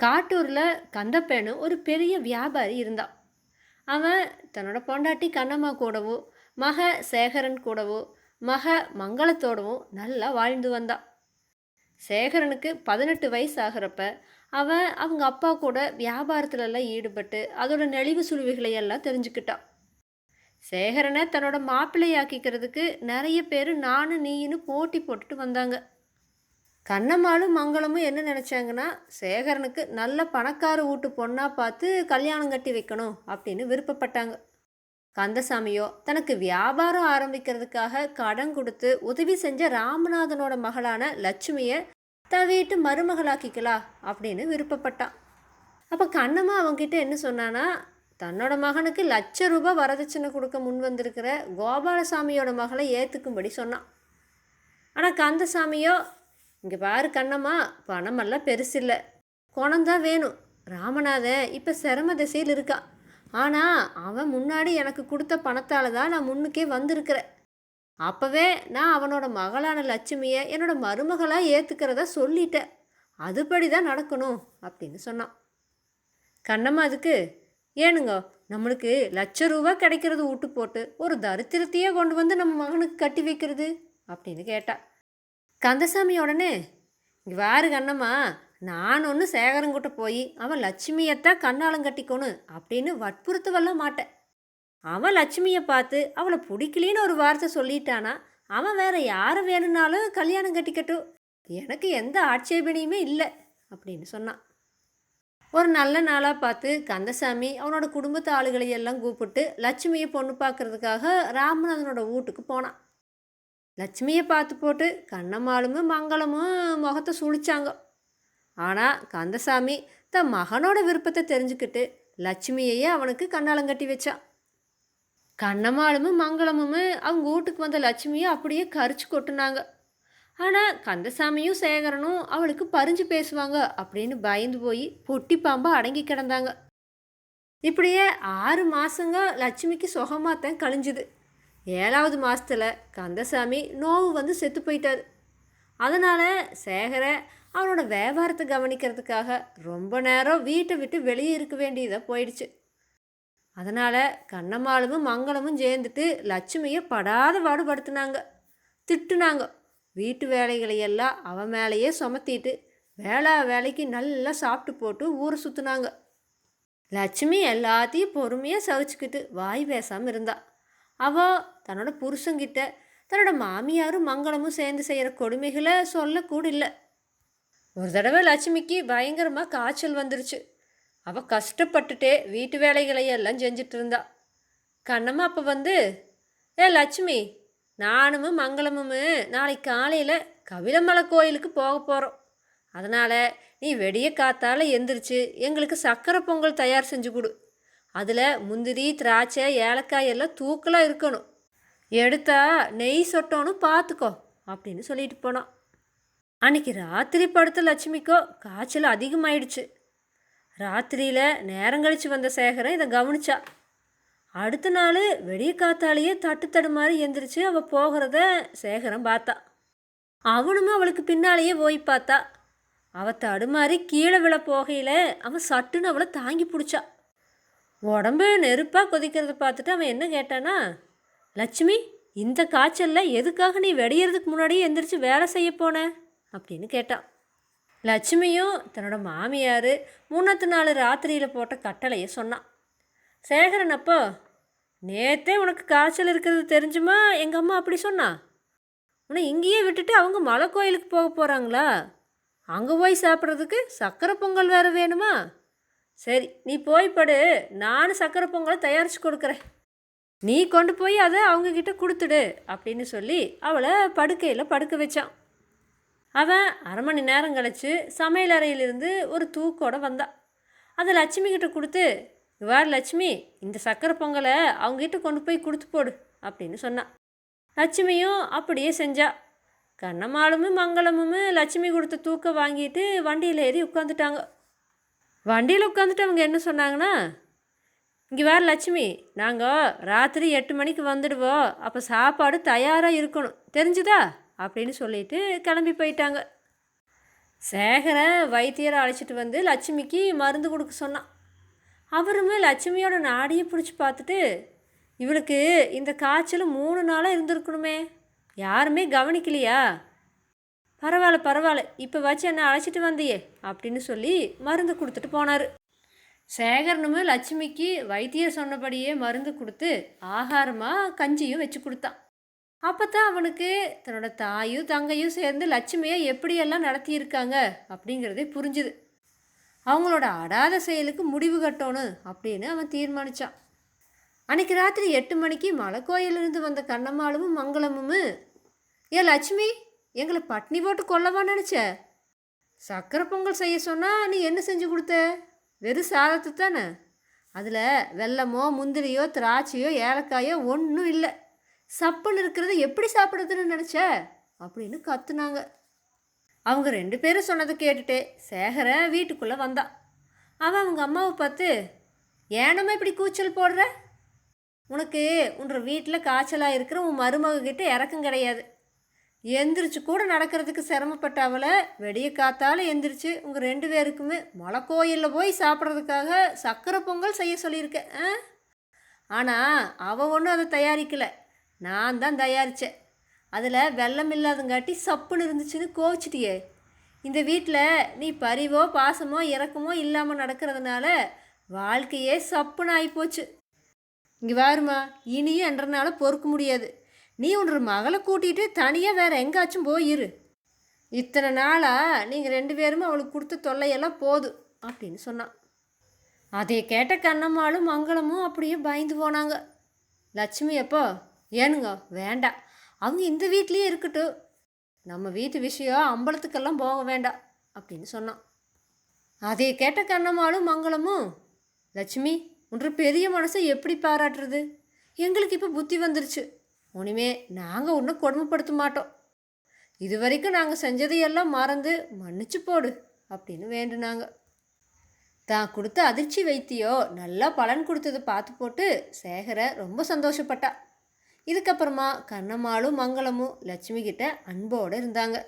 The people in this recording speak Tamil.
காட்டூரில் கந்தப்பேனு ஒரு பெரிய வியாபாரி இருந்தான் அவன் தன்னோட பொண்டாட்டி கண்ணம்மா கூடவோ மக சேகரன் கூடவோ மக மங்களத்தோடவும் நல்லா வாழ்ந்து வந்தான் சேகரனுக்கு பதினெட்டு வயசு ஆகிறப்ப அவன் அவங்க அப்பா கூட வியாபாரத்துலலாம் ஈடுபட்டு அதோட நெளிவு சுழிவுகளை எல்லாம் தெரிஞ்சுக்கிட்டான் சேகரனை தன்னோட மாப்பிள்ளையாக்கிக்கிறதுக்கு நிறைய பேர் நானும் நீயின்னு போட்டி போட்டுட்டு வந்தாங்க. கண்ணம்மாளும் மங்களமும் என்ன நினச்சாங்கன்னா சேகரனுக்கு நல்ல பணக்கார வீட்டு பொண்ணாக பார்த்து கல்யாணம் கட்டி வைக்கணும் அப்படின்னு விருப்பப்பட்டாங்க. கந்தசாமியோ தனக்கு வியாபாரம் ஆரம்பிக்கிறதுக்காக கடன் கொடுத்து உதவி செஞ்ச ராமநாதனோட மகளான லட்சுமியை தவிட்டு வீட்டு மருமகளாக்கிக்கலாம் அப்படின்னு விருப்பப்பட்டான். அப்போ கண்ணம்மா அவன்கிட்ட என்ன சொன்னான்னா தன்னோட மகனுக்கு லட்ச ரூபாய் வரதட்சணை கொடுக்க முன் வந்திருக்கிற கோபாலசாமியோட மகளை ஏற்றுக்கும்படி சொன்னான். ஆனால் கந்தசாமியோ இங்கே பாரு கண்ணம்மா பணமெல்லாம் பெருசில்லை குணம்தான் வேணும். ராமநாதன் இப்போ சிரம திசையில் இருக்கான் ஆனால் அவன் முன்னாடி எனக்கு கொடுத்த பணத்தால் தான் நான் முன்னுக்கே வந்திருக்கிறேன். அப்போவே நான் அவனோட மகளான லட்சுமியை என்னோட மருமகளாக ஏற்றுக்கிறதா சொல்லிட்டேன். அதுபடி தான் நடக்கணும் அப்படின்னு சொன்னான். கண்ணம்மா அதுக்கு ஏனுங்க நம்மளுக்கு லட்ச ரூபா கிடைக்கிறது விட்டு போட்டு ஒரு தரித்திரத்தையே கொண்டு வந்து நம்ம மகனுக்கு கட்டி வைக்கிறது? அப்படின்னு கேட்டா. கந்தசாமி உடனே இங்கே வாரு கண்ணம்மா நான் ஒன்று சேகரங்கிட்ட போய் அவன் லட்சுமியத்தான் கண்ணாலம் கட்டிக்கணும் அப்படின்னு வற்புறுத்தவெல்லாம் மாட்டேன். அவன் லட்சுமியை பார்த்து அவளை பிடிக்கலின்னு ஒரு வார்த்தை சொல்லிட்டானா? அவன் வேற யாரை வேணும்னாலும் கல்யாணம் கட்டிக்கட்டும் எனக்கு எந்த ஆட்சேபனையுமே இல்லை அப்படின்னு சொன்னான். ஒரு நல்ல நாளாக பார்த்து கந்தசாமி அவனோட குடும்பத்து ஆளுகளையெல்லாம் கூப்பிட்டு லட்சுமியை பொண்ணு பார்க்கறதுக்காக ராமநாதனோட வீட்டுக்கு போனான். லட்சுமியை பார்த்து போட்டு கண்ணம்மாளும் மங்களமும் முகத்தை சுழிச்சாங்க. ஆனால் கந்தசாமி தன் மகனோட விருப்பத்தை தெரிஞ்சுக்கிட்டு லட்சுமியையே அவனுக்கு கண்ணாலங்கட்டி வச்சான் கண்ணம்மாளும் மங்களமும் அவங்க வீட்டுக்கு வந்த லட்சுமியை அப்படியே கரிச்சு கொட்டுனாங்க. ஆனால் கந்தசாமியும் சேகரனும் அவளுக்கு பறிஞ்சு பேசுவாங்க அப்படின்னு பயந்து போய் பொட்டி பாம்பை அடங்கி கிடந்தாங்க. இப்படியே ஆறு மாதங்க லட்சுமிக்கு சுகமாத்தான் கழிஞ்சுது. ஏழாவது மாதத்தில் கந்தசாமி நோவு வந்து செத்து போயிட்டாரு. அதனால் சேகர அவனோட வியாபாரத்தை கவனிக்கிறதுக்காக ரொம்ப நேரம் வீட்டை விட்டு வெளியே இருக்க வேண்டியதாக போயிடுச்சு. அதனால் கண்ணம்மாளும் மங்களமும் சேர்ந்துட்டு லட்சுமியை படாத பாடுபடுத்தினாங்க. திட்டுனாங்க. வீட்டு வேலைகளை எல்லாம் அவன் மேலேயே சுமத்திட்டு வேளா வேலைக்கு நல்லா சாப்பிட்டு போட்டு ஊரை சுற்றுனாங்க லட்சுமி எல்லாத்தையும் பொறுமையாக சவிச்சுக்கிட்டு வாய் பேசாமல் இருந்தாள் அவள் தன்னோட புருஷங்கிட்ட தன்னோட மாமியாரும் மங்களமும் சேர்ந்து செய்கிற கொடுமைகளை சொல்லக்கூட இல்லை ஒரு தடவை லட்சுமிக்கு பயங்கரமாக காய்ச்சல் வந்துருச்சு. அவள் கஷ்டப்பட்டுட்டே வீட்டு வேலைகளை எல்லாம் செஞ்சுட்டு இருந்தா கண்ணம்மா அப்போ வந்து ஏ லட்சுமி நானும் மங்களமும் நாளைக்கு காலையில் கபிலமலை கோயிலுக்கு போக போகிறோம் அதனால் நீ வெடிய காத்தால் எந்திரிச்சு எங்களுக்கு சக்கரை பொங்கல் தயார் செஞ்சு கொடு. அதில் முந்திரி திராட்சை ஏலக்காய் எல்லாம் தூக்கலாக இருக்கணும். எடுத்தா நெய் சொட்டோன்னு பார்த்துக்கோ அப்படின்னு சொல்லிட்டு போனான். அன்னைக்கு ராத்திரி படுத்த லட்சுமிக்கோ காய்ச்சல் அதிகமாயிடுச்சு. ராத்திரியில் நேரம் கழித்து வந்த சேகரன் இதை கவனிச்சா. அடுத்த நாள் வெடிய காத்தாலேயே தட்டு தடுமாறி எந்திரிச்சு அவள் போகிறத சேகரம் பார்த்தா. அவனும் அவளுக்கு பின்னாலேயே போய் பார்த்தா. அவள் தடுமாறி கீழே விழ போகையில் அவன் சட்டுன்னு அவளை தாங்கி பிடிச்சா. உடம்பு நெருப்பாக கொதிக்கிறத பார்த்துட்டு அவன் என்ன கேட்டானா லட்சுமி இந்த காய்ச்சலில் எதுக்காக நீ வெடியறதுக்கு முன்னாடியே எந்திரிச்சு வேலை செய்ய போன? அப்படின்னு கேட்டான். லட்சுமியும் தன்னோட மாமியார் மூணாத்து நாள் ராத்திரியில் போட்ட கட்டளையை சொன்னான். சேகரன் அப்போ நேத்தே உனக்கு காய்ச்சல் இருக்கிறது தெரிஞ்சுமா? எங்கள் அம்மா அப்படி சொன்னா? உன்னை இங்கேயே விட்டுட்டு அவங்க மலை கோயிலுக்கு போக போகிறாங்களா அங்கே போய் சாப்பிட்றதுக்கு சக்கரை பொங்கல் வேறு வேணுமா? சரி நீ போய் படு. நானும் சக்கரை பொங்கலை தயாரித்து கொடுக்குறேன். நீ கொண்டு போய் அதை அவங்கக்கிட்ட கொடுத்துடு அப்படின்னு சொல்லி அவளை படுக்கையில் படுக்க வச்சான். அவன் அரை மணி நேரம் கழித்து சமையல் அறையிலிருந்து ஒரு தூக்கோட வந்தான் அதை லட்சுமி கிட்ட கொடுத்து இவ்வாறு லட்சுமி இந்த சக்கரை பொங்கலை அவங்ககிட்ட கொண்டு போய் கொடுத்து போடு அப்படின்னு சொன்னான் லட்சுமியும் அப்படியே செஞ்சா. கண்ணம்மாளும் மங்களமும் லட்சுமி கொடுத்த தூக்க வாங்கிட்டு வண்டியில் ஏறி உட்காந்துட்டாங்க வண்டியில் உட்காந்துட்டு அவங்க என்ன சொன்னாங்கன்னா இங்கே வேறு லட்சுமி நாங்கள் ராத்திரி எட்டு மணிக்கு வந்துடுவோம். அப்போ சாப்பாடு தயாராக இருக்கணும். தெரிஞ்சுதா? அப்படின்னு சொல்லிட்டு கிளம்பி போயிட்டாங்க. சேகரை வைத்தியரை அழைச்சிட்டு வந்து லட்சுமிக்கு மருந்து கொடுக்க சொன்னான். அவருமே லட்சுமியோட நாடியை பிடிச்சி பார்த்துட்டு இவளுக்கு இந்த காய்ச்சல் மூணு நாளாக இருந்திருக்கணுமே. யாருமே கவனிக்கலையா? பரவாயில்ல பரவாயில்ல. இப்போ வச்சு என்ன அழைச்சிட்டு வந்தியே? அப்படின்னு சொல்லி மருந்து கொடுத்துட்டு போனார். சேகரனுமே லட்சுமிக்கு வைத்தியர் சொன்னபடியே மருந்து கொடுத்து ஆகாரமாக கஞ்சியும் வச்சு கொடுத்தான். அப்போ தான் அவனுக்கு தன்னோட தாயும் தங்கையும் சேர்ந்து லட்சுமியை எப்படியெல்லாம் நடத்தியிருக்காங்க அப்படிங்கிறதே புரிஞ்சுது. அவங்களோட அடாத செயலுக்கு முடிவு கட்டணும் அப்படின்னு அவன் தீர்மானித்தான் அன்னைக்கு ராத்திரி எட்டு மணிக்கு மலைக்கோயிலிருந்து வந்த கண்ணம்மாளும் மங்களமும் ஏ லட்சுமி எங்களை பட்னி போட்டு கொல்லவா நினச்ச? சக்கரை பொங்கல் செய்ய சொன்னால் நீ என்ன செஞ்சு கொடுத்த? வெறும் சாதத்தை தானே? அதில் வெல்லமோ முந்திரியோ திராட்சையோ ஏலக்காயோ ஒன்றும் இல்லை. சப்புன்னு இருக்கிறத எப்படி சாப்பிட்றதுன்னு நினச்ச? அப்படின்னு கத்துனாங்க. அவங்க ரெண்டு பேரும் சொன்னதை கேட்டுட்டு சேகரன் வீட்டுக்குள்ளே வந்தான் அவன் அவங்க அம்மாவை பார்த்து ஏனம்மா இப்படி கூச்சல் போடுற? உனக்கு உன்ற வீட்டில் காய்ச்சலாக இருக்கிற உன் மருமகக்கிட்ட இறக்கம் கிடையாது. எந்திரிச்சு கூட நடக்கிறதுக்கு சிரமப்பட்ட அவளை வெடிய காத்தால எந்திரிச்சு உங்கள் ரெண்டு பேருக்குமே மலை கோயிலில் போய் சாப்பிட்றதுக்காக சக்கரை பொங்கல் செய்ய சொல்லியிருக்கேன் ஆ? ஆனால் அவள் ஒன்றும் அதை தயாரிக்கலை. நான் தான் தயாரித்தேன் அதில் வெள்ளம் இல்லாதங்காட்டி சப்புன்னு இருந்துச்சுன்னு கோவிச்சிட்டியே. இந்த வீட்டில் நீ பரிவோ பாசமோ இறக்கமோ இல்லாமல் நடக்கிறதுனால வாழ்க்கையே சப்புன்னு ஆகிப்போச்சு இங்கே வாருமா இனியும் என்றனால பொறுக்க முடியாது. நீ ஒன்று மகளை கூட்டிகிட்டு தனியாக வேறு எங்காச்சும் போயிரு இத்தனை நாளாக நீங்கள் ரெண்டு பேரும் அவளுக்கு கொடுத்த தொல்லையெல்லாம் போதும் அப்படின்னு சொன்னான் அதை கேட்ட கண்ணம்மாளும் மங்களமும் அப்படியே பயந்து போனாங்க. லட்சுமி எப்போ? ஏனுங்க வேண்டாம். அவங்க இந்த வீட்லேயே இருக்கட்டும். நம்ம வீட்டு விஷயம் அம்பலத்துக்கெல்லாம் போக வேண்டாம் அப்படின்னு சொன்னான் அதை கேட்ட கண்ணம்மாளும் மங்களமும் லட்சுமி ஒன்று பெரிய மனசை எப்படி பாராட்டுறது? எங்களுக்கு இப்போ புத்தி வந்துருச்சு. ஒன்றுமே நாங்கள் ஒன்றும் கொடுமைப்படுத்த மாட்டோம். இது வரைக்கும் நாங்கள் செஞ்சதையெல்லாம் மறந்து மன்னிச்சு போடு அப்படின்னு வேண்டுனாங்க. தான் கொடுத்த அதிர்ச்சி வைத்தியோ நல்லா பலன் கொடுத்ததை பார்த்து போட்டு சேகர ரொம்ப சந்தோஷப்பட்டா. இதுக்கப்புறமா கண்ணம்மாளும் மங்களமும் லட்சுமி கிட்ட அன்போடு இருந்தாங்க.